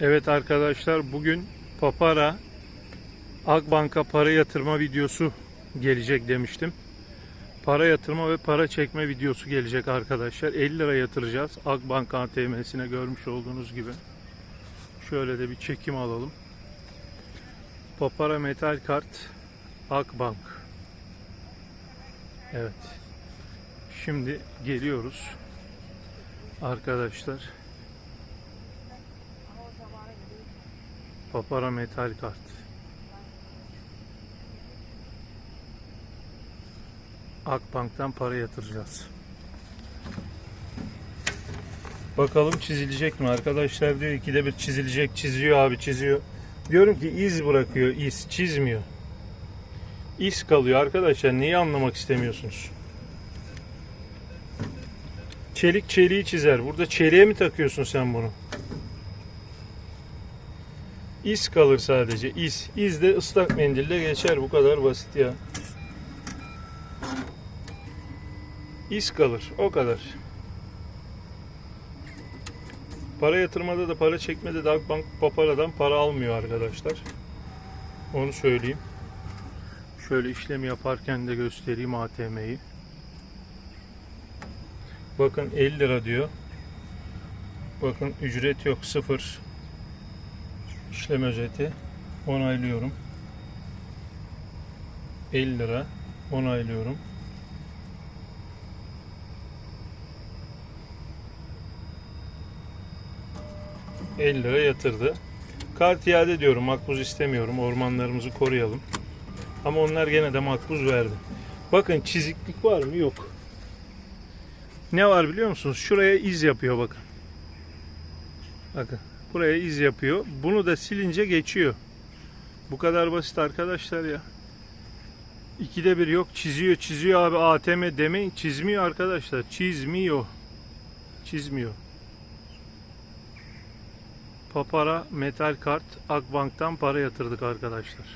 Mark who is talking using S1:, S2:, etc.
S1: Evet arkadaşlar bugün Papara Akbank'a para yatırma videosu gelecek demiştim. Para yatırma ve para çekme videosu gelecek arkadaşlar. 50 lira yatıracağız Akbank ATM'sine görmüş olduğunuz gibi. Şöyle de bir çekim alalım. Papara Metal Kart Akbank. Evet. Şimdi geliyoruz. Arkadaşlar. Papara Metal Kart. Akbank'tan para yatıracağız. Bakalım çizilecek mi? Arkadaşlar diyor ikide bir çizilecek. Çiziyor abi çiziyor. Diyorum ki iz bırakıyor iz. Çizmiyor. İz kalıyor arkadaşlar. Neyi anlamak istemiyorsunuz? Çelik çeliği çizer. Burada çeliğe mi takıyorsun sen bunu? İz kalır sadece. İz. İz de ıslak mendille geçer. Bu kadar basit ya. İz kalır. O kadar. Para yatırmada da para çekmede de Akbank Papara'dan para almıyor arkadaşlar. Onu söyleyeyim. Şöyle işlemi yaparken de göstereyim ATM'yi. Bakın 50 lira diyor. Bakın ücret yok sıfır. İşlem özeti. Onaylıyorum. 50 lira. Onaylıyorum. ...50 lira yatırdı. Kart iade diyorum. Makbuz istemiyorum. Ormanlarımızı koruyalım. Ama onlar gene de makbuz verdi. Bakın çiziklik var mı? Yok. Ne var biliyor musunuz? Şuraya iz yapıyor bakın. Bakın. Buraya iz yapıyor. Bunu da silince geçiyor. Bu kadar basit arkadaşlar ya. İkide bir yok çiziyor çiziyor abi ATM demeyin. Çizmiyor arkadaşlar. Çizmiyor. Çizmiyor. Papara metal kart Akbank'tan para yatırdık arkadaşlar.